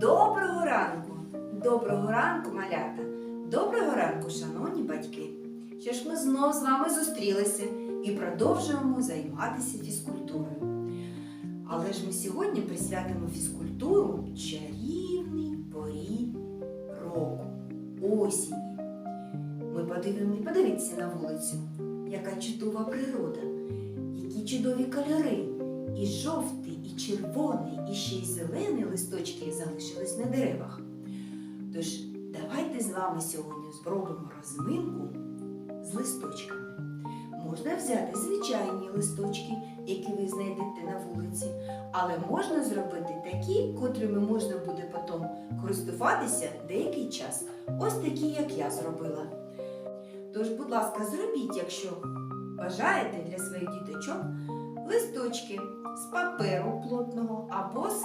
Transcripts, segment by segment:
Доброго ранку! Доброго ранку, малята! Доброго ранку, шановні батьки! Що ж ми знов з вами зустрілися і продовжуємо займатися фізкультурою. Але ж ми сьогодні присвятимо фізкультуру чарівній порі року осінні. Ми подивимо, подивіться на вулицю, яка чудова природа, які чудові кольори. І жовтий, і червоний, і ще й зелені листочки залишились на деревах. Тож давайте з вами сьогодні спробуємо розминку з листочками. Можна взяти звичайні листочки, які ви знайдете на вулиці, але можна зробити такі, котрими можна буде потім користуватися деякий час. Ось такі, як я зробила. Тож, будь ласка, зробіть, якщо бажаєте для своїх діточок, листочки з паперу плотного або з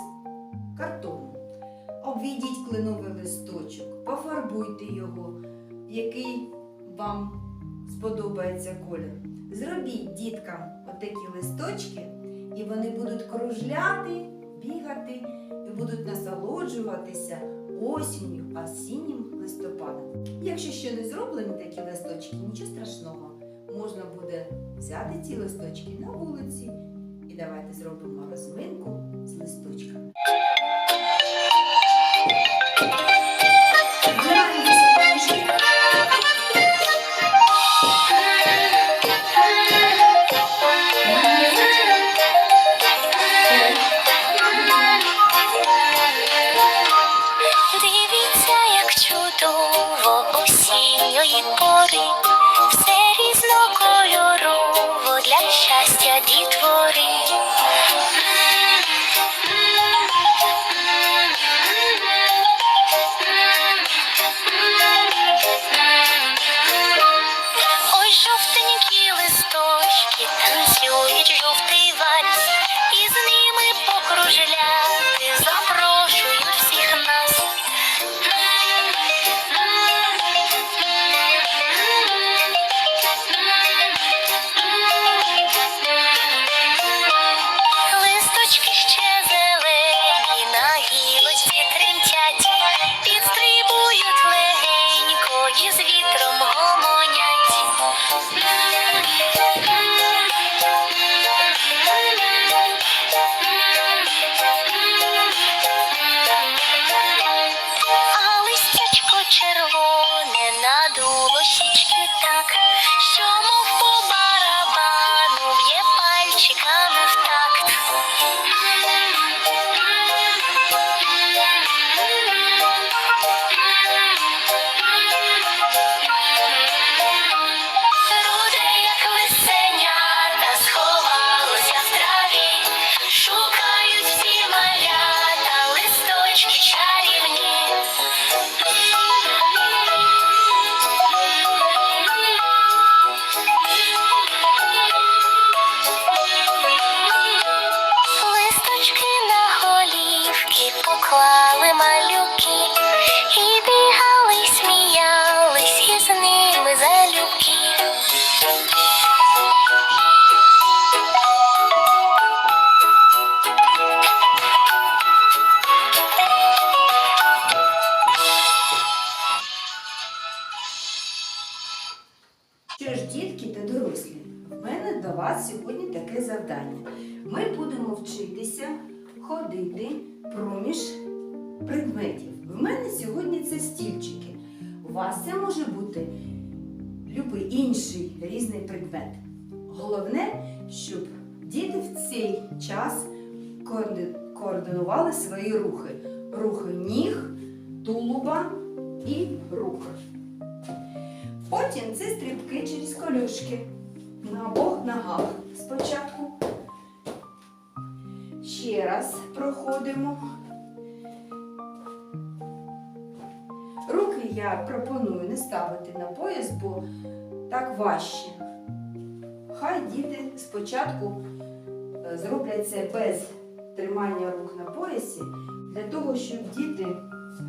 картону. Обведіть кленовий листочок, пофарбуйте його, який вам сподобається колір. Зробіть діткам отакі листочки, і вони будуть кружляти, бігати і будуть насолоджуватися осінню, осіннім листопадом. Якщо ще не зроблені такі листочки, нічого страшного. Можна буде взяти ці листочки на вулиці давайте зробимо розминку з листочками. Вас сьогодні таке завдання. Ми будемо вчитися ходити проміж предметів. В мене сьогодні це стільчики. У вас це може бути будь-який інший різний предмет. Головне, щоб діти в цей час координували свої рухи. Рухи ніг, тулуба і рук. Потім це стрибки через колюшки на обох ногах спочатку. Ще раз проходимо. Руки я пропоную не ставити на пояс, бо так важче. Хай діти спочатку е, зроблять це без тримання рук на поясі, для того, щоб діти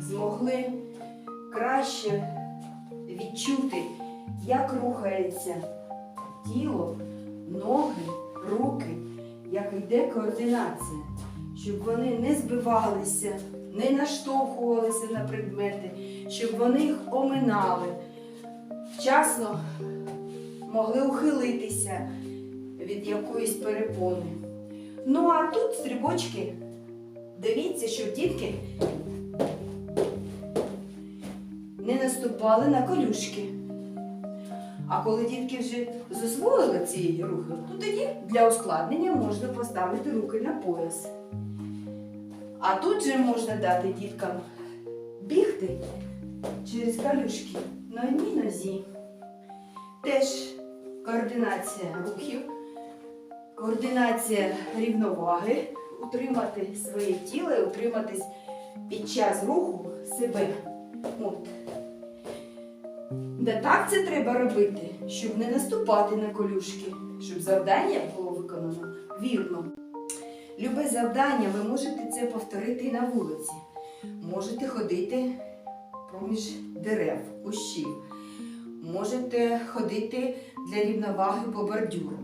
змогли краще відчути, як рухається тіло, ноги, руки, як йде координація, щоб вони не збивалися не наштовхувалися на предмети, щоб вони їх оминали, вчасно могли ухилитися від якоїсь перепони. Ну а тут стрибочки. Дивіться, щоб дітки не наступали на колюшки. А коли дітки вже засвоїли ці рухи, то тоді для ускладнення можна поставити руки на пояс. А тут же можна дати діткам бігти через калюшки на одній нозі. Теж координація рухів, координація рівноваги, утримати своє тіло і утриматись під час руху себе. От. Да так це треба робити, щоб не наступати на колюшки, щоб завдання було виконано вірно. Любе завдання, ви можете це повторити і на вулиці. Можете ходити проміж дерев, кущів. Можете ходити для рівноваги по бордюру.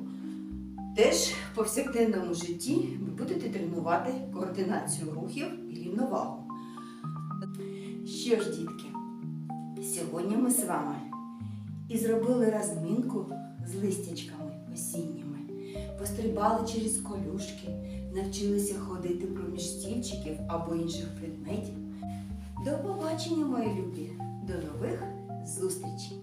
Теж в повсякденному житті ви будете тренувати координацію рухів і рівновагу. Що ж, дітки, сьогодні ми з вами і зробили розмінку з листячками осінніми, пострибали через колюшки, навчилися ходити проміж стільчиків або інших предметів. До побачення, мої любі! До нових зустрічей!